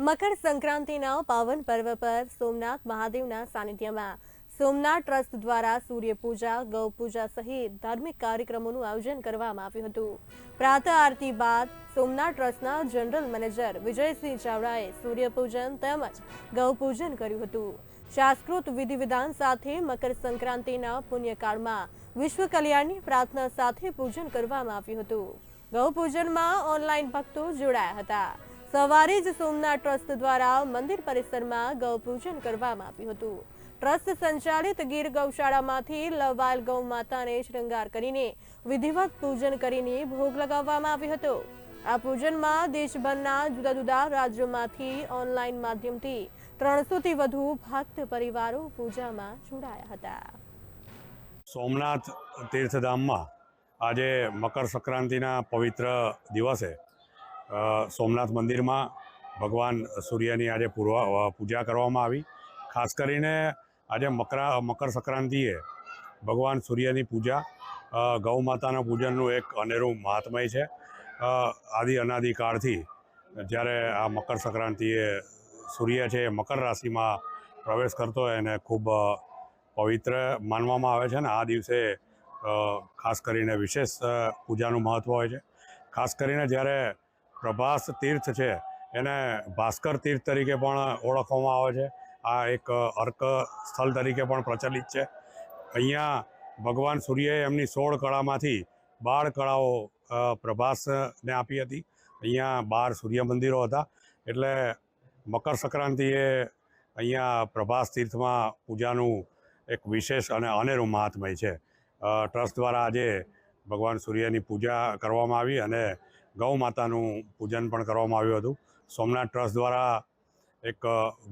મકર સંક્રાંતિના પાવન પર્વ પર સોમનાથ મહાદેવના સાનિધ્યમાં સોમનાથ ટ્રસ્ટ દ્વારા સૂર્યપૂજા, ગૌપૂજા સહિત ધાર્મિક કાર્યક્રમોનું આયોજન કરવામાં આવ્યું હતું. પ્રાતઃ આરતી બાદ સોમનાથ ટ્રસ્ટના જનરલ મેનેજર વિજયસિંહ ચાવડાએ સૂર્યપૂજન તેમજ ગૌપૂજન કર્યું હતું. શાસ્ત્રોત વિધિ વિધાન સાથે મકર સંક્રાંતિના પુણ્યકાળમાં વિશ્વ કલ્યાણની પ્રાર્થના સાથે પૂજન કરવામાં આવ્યું હતું. ગૌપૂજનમાં ઓનલાઈન ભક્તો જોડાયા હતા. સવારે જ સોમનાથ ટ્રસ્ટ દ્વારા મંદિર પરિસરમાં ગૌપૂજન કરવામાં આવ્યું હતું. ટ્રસ્ટ સંચાલિત ગીર ગૌશાળામાંથી લવાયેલ ગૌ માતાને શૃંગાર કરીને વિધિવત પૂજન કરીને ભોગ લગાવવામાં આવ્યો હતો. આ પૂજનમાં દેશભરના જુદા જુદા રાજ્યોમાંથી ઓનલાઈન માધ્યમથી ત્રણસોથી વધુ ભક્ત પરિવારો પૂજામાં જોડાયા હતા. સોમનાથ તીર્થધામમાં આજે મકર સંક્રાંતિના પવિત્ર દિવસે સોમનાથ મંદિરમાં ભગવાન સૂર્યની આજે પૂર્વ પૂજા કરવામાં આવી. ખાસ કરીને આજે મકરા, મકર સંક્રાંતિએ ભગવાન સૂર્યની પૂજા ગૌ માતાના પૂજનનું એક અનેરું મહાત્મય છે. આદિ અનાદિ કાળથી જ્યારે આ મકર સંક્રાંતિએ સૂર્ય છે એ મકર રાશિમાં પ્રવેશ કરતો હોય એને ખૂબ પવિત્ર માનવામાં આવે છે ને આ દિવસે ખાસ કરીને વિશેષ પૂજાનું મહત્ત્વ હોય છે. ખાસ કરીને જ્યારે પ્રભાસ તીર્થ છે, એને ભાસ્કર તીર્થ તરીકે પણ ઓળખવામાં આવે છે. આ એક અર્ક સ્થળ તરીકે પણ પ્રચલિત છે. અહીંયા ભગવાન સૂર્યએ એમની સોળ કળામાંથી બાર કળાઓ પ્રભાસને આપી હતી. અહીંયા બાર સૂર્ય મંદિરો હતા. એટલે મકર સંક્રાંતિએ અહીંયા પ્રભાસ તીર્થમાં પૂજાનું એક વિશેષ અને અનેરું મહાત્મય છે. ટ્રસ્ટ દ્વારા આજે ભગવાન સૂર્યની પૂજા કરવામાં આવી અને ગૌ માતાનું પૂજન પણ કરવામાં આવ્યું હતું. સોમનાથ ટ્રસ્ટ દ્વારા એક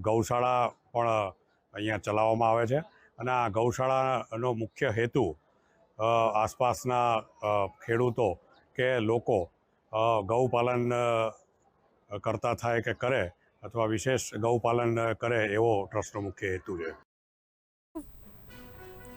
ગૌશાળા પણ અહીંયા ચલાવવામાં આવે છે અને આ ગૌશાળાનો મુખ્ય હેતુ આસપાસના ખેડૂતો કે લોકો ગૌપાલન કરતા થાય કે કરે અથવા વિશેષ ગૌપાલન કરે એવો ટ્રસ્ટનો મુખ્ય હેતુ છે.